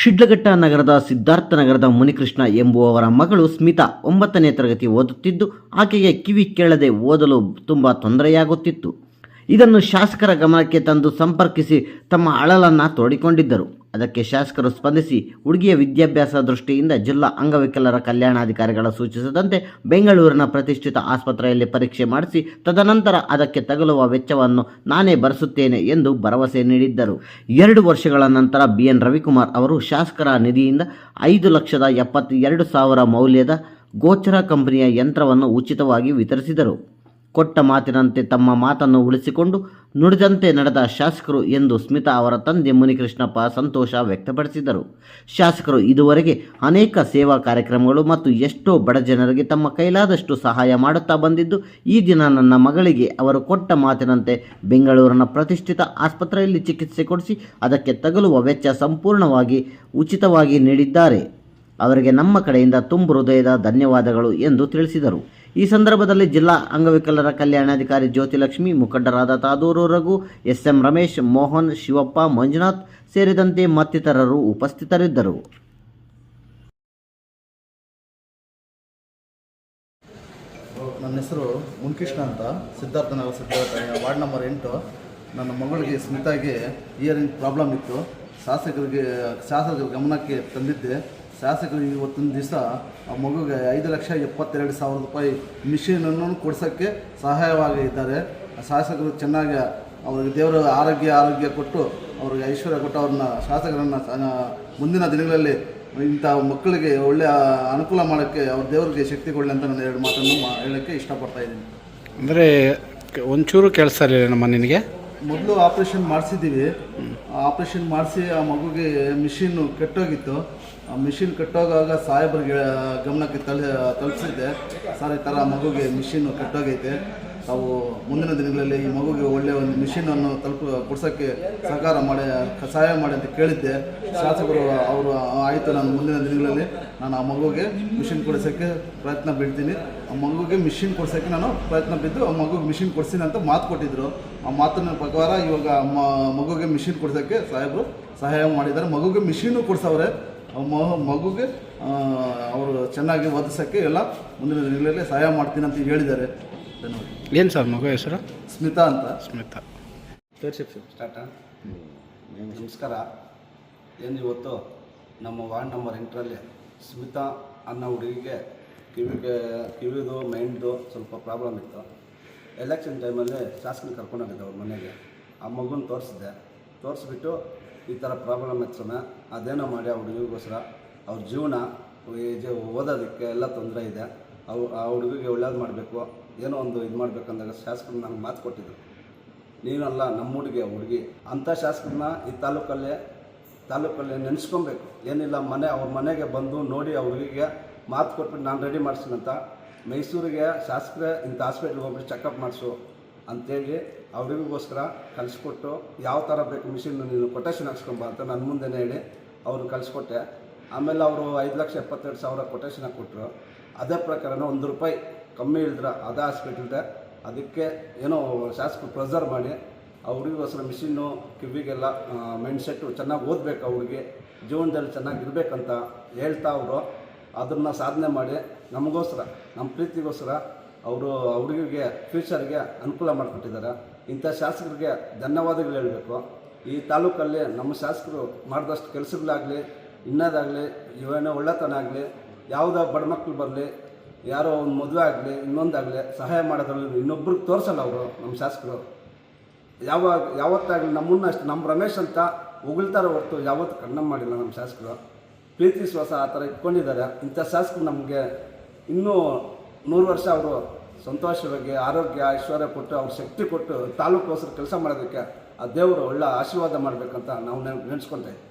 ಶಿಡ್ಲಘಟ್ಟ ನಗರದ ಸಿದ್ಧಾರ್ಥ ನಗರದ ಮುನಿಕೃಷ್ಣ ಎಂಬುವವರ ಮಗಳು ಸ್ಮಿತಾ ಒಂಬತ್ತನೇ ತರಗತಿ ಓದುತ್ತಿದ್ದು, ಆಕೆಗೆ ಕಿವಿ ಕೇಳದೆ ಓದಲು ತುಂಬ ತೊಂದರೆಯಾಗುತ್ತಿತ್ತು. ಇದನ್ನು ಶಾಸಕರ ಗಮನಕ್ಕೆ ತಂದು ಸಂಪರ್ಕಿಸಿ ತಮ್ಮ ಅಳಲನ್ನು ತೋಡಿಕೊಂಡಿದ್ದರು. ಅದಕ್ಕೆ ಶಾಸಕರು ಸ್ಪಂದಿಸಿ ಹುಡುಗಿಯ ವಿದ್ಯಾಭ್ಯಾಸ ದೃಷ್ಟಿಯಿಂದ ಜಿಲ್ಲಾ ಅಂಗವಿಕಲರ ಕಲ್ಯಾಣಾಧಿಕಾರಿಗಳ ಸೂಚಿಸದಂತೆ ಬೆಂಗಳೂರಿನ ಪ್ರತಿಷ್ಠಿತ ಆಸ್ಪತ್ರೆಯಲ್ಲಿ ಪರೀಕ್ಷೆ ಮಾಡಿಸಿ ತದನಂತರ ಅದಕ್ಕೆ ತಗಲುವ ವೆಚ್ಚವನ್ನು ನಾನೇ ಭರಿಸುತ್ತೇನೆ ಎಂದು ಭರವಸೆ ನೀಡಿದ್ದರು. ಎರಡು ವರ್ಷಗಳ ನಂತರ ಬಿ ಎನ್ ರವಿಕುಮಾರ್ ಅವರು ಶಾಸಕರ ನಿಧಿಯಿಂದ ಐದು ಲಕ್ಷದ ಎಪ್ಪತ್ತೆರಡು ಸಾವಿರ ಮೌಲ್ಯದ ಗೋಚರ ಕಂಪನಿಯ ಯಂತ್ರವನ್ನು ಉಚಿತವಾಗಿ ವಿತರಿಸಿದರು. ಕೊಟ್ಟ ಮಾತಿನಂತೆ ತಮ್ಮ ಮಾತನ್ನು ಉಳಿಸಿಕೊಂಡು ನುಡಿದಂತೆ ನಡೆದ ಶಾಸಕರು ಎಂದು ಸ್ಮಿತಾ ಅವರ ತಂದೆ ಮುನಿಕೃಷ್ಣಪ್ಪ ಸಂತೋಷ ವ್ಯಕ್ತಪಡಿಸಿದರು. ಶಾಸಕರು ಇದುವರೆಗೆ ಅನೇಕ ಸೇವಾ ಕಾರ್ಯಕ್ರಮಗಳು ಮತ್ತು ಎಷ್ಟೋ ಬಡ ಜನರಿಗೆ ತಮ್ಮ ಕೈಲಾದಷ್ಟು ಸಹಾಯ ಮಾಡುತ್ತಾ ಬಂದಿದ್ದು, ಈ ದಿನ ನನ್ನ ಮಗಳಿಗೆ ಅವರು ಕೊಟ್ಟ ಮಾತಿನಂತೆ ಬೆಂಗಳೂರಿನ ಪ್ರತಿಷ್ಠಿತ ಆಸ್ಪತ್ರೆಯಲ್ಲಿ ಚಿಕಿತ್ಸೆ ಕೊಡಿಸಿ, ಅದಕ್ಕೆ ತಗಲುವ ವೆಚ್ಚ ಸಂಪೂರ್ಣವಾಗಿ ಉಚಿತವಾಗಿ ನೀಡಿದ್ದಾರೆ. ಅವರಿಗೆ ನಮ್ಮ ಕಡೆಯಿಂದ ತುಂಬು ಹೃದಯದ ಧನ್ಯವಾದಗಳು ಎಂದು ತಿಳಿಸಿದರು. ಈ ಸಂದರ್ಭದಲ್ಲಿ ಜಿಲ್ಲಾ ಅಂಗವಿಕಲರ ಕಲ್ಯಾಣಾಧಿಕಾರಿ ಜ್ಯೋತಿಲಕ್ಷ್ಮಿ, ಮುಖಂಡರಾದ ತಾದೂರು ರಘು ಎಸ್ ಎಂ ರಮೇಶ್, ಮೋಹನ್, ಶಿವಪ್ಪ, ಮಂಜುನಾಥ್ ಸೇರಿದಂತೆ ಮತ್ತಿತರರು ಉಪಸ್ಥಿತರಿದ್ದರು. ನನ್ನ ಹೆಸರು ಮುನ್ಕೃಷ್ಣ ಅಂತ. ಸಿದ್ಧಾರ್ಥ ನಗರ ಸಿದ್ಧಾರ್ಥ ವಾರ್ಡ್ ನಂಬರ್ ಎಂಟು. ನನ್ನ ಮಗಳಿಗೆ ಸ್ಮಿತಾಗೆ ಇಯರಿಂಗ್ ಪ್ರಾಬ್ಲಮ್ ಇತ್ತು. ಶಾಸಕರಿಗೆ ಶಾಸಕರ ಗಮನಕ್ಕೆ ತಂದಿದ್ದೆ. ಶಾಸಕರು ಇವತ್ತಿನ ದಿವಸ ಆ ಮಗುಗೆ ಐದು ಲಕ್ಷ ಎಪ್ಪತ್ತೆರಡು ಸಾವಿರ ರೂಪಾಯಿ ಮಿಷಿನನ್ನು ಕೊಡ್ಸೋಕ್ಕೆ ಸಹಾಯವಾಗಿದ್ದಾರೆ. ಶಾಸಕರು ಚೆನ್ನಾಗಿ ಅವ್ರಿಗೆ ದೇವರ ಆರೋಗ್ಯ ಆರೋಗ್ಯ ಕೊಟ್ಟು ಅವ್ರಿಗೆ ಐಶ್ವರ್ಯ ಕೊಟ್ಟು ಅವ್ರನ್ನ ಶಾಸಕರನ್ನು ಮುಂದಿನ ದಿನಗಳಲ್ಲಿ ಇಂಥ ಮಕ್ಕಳಿಗೆ ಒಳ್ಳೆಯ ಅನುಕೂಲ ಮಾಡೋಕ್ಕೆ ಅವ್ರ ದೇವರಿಗೆ ಶಕ್ತಿ ಕೊಡಲಿ ಅಂತ ನಾನು ಎರಡು ಮಾತನ್ನು ಹೇಳೋಕ್ಕೆ ಇಷ್ಟಪಡ್ತಾ ಇದ್ದೀನಿ. ಅಂದರೆ ಒಂಚೂರು ಕೆಲಸ ನಮ್ಮ ನಿನಗೆ? ಮೊದಲು ಆಪ್ರೇಷನ್ ಮಾಡಿಸಿದ್ದೀವಿ. ಆಪ್ರೇಷನ್ ಮಾಡಿಸಿ ಆ ಮಗುಗೆ ಮಿಷಿನ್ನು ಕೆಟ್ಟೋಗಿತ್ತು. ಮಿಷಿನ್ ಕಟ್ಟೋಗಾಗ ಸಾಹೇಬ್ರಿಗೆ ಗಮನಕ್ಕೆ ತಲೆ, ತಲುಪಿಸಿದ್ದೆ. ಸರ್, ಈ ಥರ ಮಗುಗೆ ಮಿಷಿನ್ ಕಟ್ಟೋಗೈತೆ. ತಾವು ಮುಂದಿನ ದಿನಗಳಲ್ಲಿ ಈ ಮಗುಗೆ ಒಳ್ಳೆಯ ಒಂದು ಮಿಷಿನನ್ನು ತಲುಪ, ಕೊಡ್ಸೋಕ್ಕೆ ಸಹಕಾರ ಮಾಡಿ, ಸಹಾಯ ಮಾಡಿ ಅಂತ ಕೇಳಿದ್ದೆ. ಶಾಸಕರು, ಅವರು ಆಯಿತು, ನಾನು ಮುಂದಿನ ದಿನಗಳಲ್ಲಿ ನಾನು ಆ ಮಗುಗೆ ಮಿಷಿನ್ ಕೊಡಿಸೋಕ್ಕೆ ಪ್ರಯತ್ನ ಬಿಡ್ತೀನಿ ಆ ಮಗುಗೆ ಮಿಷಿನ್ ಕೊಡ್ಸೋಕ್ಕೆ ನಾನು ಪ್ರಯತ್ನ ಬಿದ್ದು, ಆ ಮಗುಗೆ ಮಿಷಿನ್ ಕೊಡ್ತೀನಿ ಅಂತ ಮಾತು ಕೊಟ್ಟಿದ್ದರು ಆ ಮಾತಿನ ಪ್ರಕಾರ ಇವಾಗ ಮಗುಗೆ ಮಿಷಿನ್ ಕೊಡ್ಸೋಕ್ಕೆ ಸಾಹೇಬರು ಸಹಾಯ ಮಾಡಿದ್ದಾರೆ. ಮಗುಗೆ ಮಿಷಿನು ಕೊಡ್ಸವ್ರೆ. ಮಗುಗೆ ಅವರು ಚೆನ್ನಾಗಿ ಓದಿಸೋಕ್ಕೆ ಎಲ್ಲ ಮುಂದಿನ ದಿನಗಳಲ್ಲಿ ಸಹಾಯ ಮಾಡ್ತೀನಿ ಅಂತ ಹೇಳಿದ್ದಾರೆ. ಧನ್ಯವಾದ. ಏನು ಸರ್ ಮಗು ಹೆಸರು? ಸ್ಮಿತಾ ಅಂತ. ಸ್ಮಿತಾ. ಸ್ಟಾರ್ಟ ನಮಸ್ಕಾರ. ಏನು ಇವತ್ತು ನಮ್ಮ ವಾರ್ಡ್ ನಂಬರ್ ಎಂಟರಲ್ಲಿ ಸ್ಮಿತಾ ಅನ್ನೋ ಹುಡುಗಿಗೆ ಕಿವಿಗೆ ಕಿವಿದು ಮೈಂಡ್ದು ಸ್ವಲ್ಪ ಪ್ರಾಬ್ಲಮ್ ಇತ್ತು. ಎಲೆಕ್ಷನ್ ಟೈಮಲ್ಲಿ ಶಾಸಕನ ಕರ್ಕೊಂಡೋಗಿದ್ದೆ ಅವ್ರ ಮನೆಗೆ. ಆ ಮಗುನ ತೋರಿಸಿದ್ದೆ. ತೋರಿಸ್ಬಿಟ್ಟು ಈ ಥರ ಪ್ರಾಬ್ಲಮ್ ಹಚ್ಚೋಣ ಅದೇನೋ ಮಾಡಿ ಆ ಹುಡುಗಿಗೋಸ್ಕರ. ಅವ್ರ ಜೀವನ ಓದೋದಕ್ಕೆ ಎಲ್ಲ ತೊಂದರೆ ಇದೆ. ಅವು ಆ ಹುಡುಗಿಗೆ ಒಳ್ಳೇದು ಮಾಡಬೇಕು. ಏನೋ ಒಂದು ಇದು ಮಾಡಬೇಕಂದಾಗ ಶಾಸಕರು ನನಗೆ ಮಾತು ಕೊಟ್ಟಿದ್ದರು ನೀನಲ್ಲ ನಮ್ಮ ಹುಡುಗಿ ಹುಡುಗಿ. ಅಂಥ ಶಾಸಕರನ್ನ ಈ ತಾಲೂಕಲ್ಲೇ, ತಾಲೂಕಲ್ಲಿ ನೆನೆಸ್ಕೊಬೇಕು. ಏನಿಲ್ಲ, ಮನೆ, ಅವ್ರ ಮನೆಗೆ ಬಂದು ನೋಡಿ ಆ ಹುಡುಗಿಗೆ ಮಾತು ಕೊಟ್ಬಿಟ್ಟು ನಾನು ರೆಡಿ ಮಾಡಿಸ್ತೀನಂತ ಮೈಸೂರಿಗೆ ಶಾಸಕರೇ ಇಂಥ ಹಾಸ್ಪಿಟ್ಲಿಗೆ ಹೋಗ್ಬಿಟ್ಟು ಚೆಕಪ್ ಮಾಡಿಸು. ಅಂತೇಳಿ ಅವರಿಗೋಸ್ಕರ ಕಲಿಸ್ಕೊಟ್ಟು ಯಾವ ಥರ ಬೇಕು ಮಿಷಿನ್ ನೀನು ಕೊಟೇಶನ್ ಹಾಕ್ಸ್ಕೊಂಬ ಅಂತ ನನ್ನ ಮುಂದೆನೇ ಹೇಳಿ ಅವರು ಕಲಿಸ್ಕೊಟ್ಟೆ. ಆಮೇಲೆ ಅವರು ಐದು ಲಕ್ಷ ಎಪ್ಪತ್ತೆರಡು ಸಾವಿರ ಕೊಟೇಶನ್ ಕೊಟ್ಟರು ಅದೇ ಪ್ರಕಾರನ ಒಂದು ರೂಪಾಯಿ ಕಮ್ಮಿ ಇಳಿದ್ರೆ ಅದೇ ಹಾಸ್ಪಿಟಲ್ದೆ ಅದಕ್ಕೆ ಏನೋ ಶಾಸಕರು ಪ್ರೆಸರ್ ಮಾಡಿ ಅವ್ರಿಗೋಸ್ಕರ ಮಿಷಿನ್ನು, ಕಿವಿಗೆಲ್ಲ ಮೈಂಡ್ ಸೆಟ್ಟು ಚೆನ್ನಾಗಿ ಓದಬೇಕು ಅವ್ರಿಗೆ, ಜೀವನದಲ್ಲಿ ಚೆನ್ನಾಗಿ ಇರಬೇಕಂತ ಹೇಳ್ತಾ ಅವರು. ಅದನ್ನು ಸಾಧನೆ ಮಾಡಿ ನಮಗೋಸ್ಕರ ನಮ್ಮ ಪ್ರೀತಿಗೋಸ್ಕರ ಅವರು, ಅವ್ರಿಗೆ ಫ್ಯೂಚರ್ಗೆ ಅನುಕೂಲ ಮಾಡಿಕೊಟ್ಟಿದ್ದಾರೆ. ಇಂಥ ಶಾಸಕರಿಗೆ ಧನ್ಯವಾದಗಳು ಹೇಳಬೇಕು. ಈ ತಾಲೂಕಲ್ಲಿ ನಮ್ಮ ಶಾಸಕರು ಮಾಡಿದಷ್ಟು ಕೆಲಸಗಳಾಗಲಿ, ಇನ್ನದಾಗಲಿ ಇವೇನೋ ಒಳ್ಳೆತನ ಆಗಲಿ, ಯಾವುದೋ ಬಡ ಮಕ್ಕಳು ಬರಲಿ, ಯಾರೋ ಒಂದು ಮದುವೆ ಆಗಲಿ, ಇನ್ನೊಂದಾಗಲಿ ಸಹಾಯ ಮಾಡೋದ್ರಲ್ಲಿ ಇನ್ನೊಬ್ರಿಗೆ ತೋರಿಸಲ್ಲ ಅವರು ನಮ್ಮ ಶಾಸಕರು. ಯಾವಾಗ, ಯಾವತ್ತಾಗಲಿ ನಮ್ಮನ್ನ ಅಷ್ಟು, ನಮ್ಮ ರಮೇಶ್ ಅಂತ ಹೊಗಳ್ತಾರೆ ಹೊರತು ಯಾವತ್ತು ಕಣ್ಣ ಮಾಡಿಲ್ಲ ನಮ್ಮ ಶಾಸಕರು. ಪ್ರೀತಿ ಶ್ವಾಸ ಆ ಥರ ಇಟ್ಕೊಂಡಿದ್ದಾರೆ. ಇಂಥ ಶಾಸಕರು ನಮಗೆ ಇನ್ನೂ ನೂರು ವರ್ಷ ಅವರು ಸಂತೋಷವಾಗಿ, ಆರೋಗ್ಯ, ಐಶ್ವರ್ಯ ಕೊಟ್ಟು, ಅವ್ರ ಶಕ್ತಿ ಕೊಟ್ಟು ತಾಲೂಕು ಕೆಲಸ ಮಾಡೋದಕ್ಕೆ ಆ ದೇವರು ಒಳ್ಳೆ ಆಶೀರ್ವಾದ ಮಾಡಬೇಕಂತ ನಾವು ನೆನ್ ಇದ್ದೀವಿ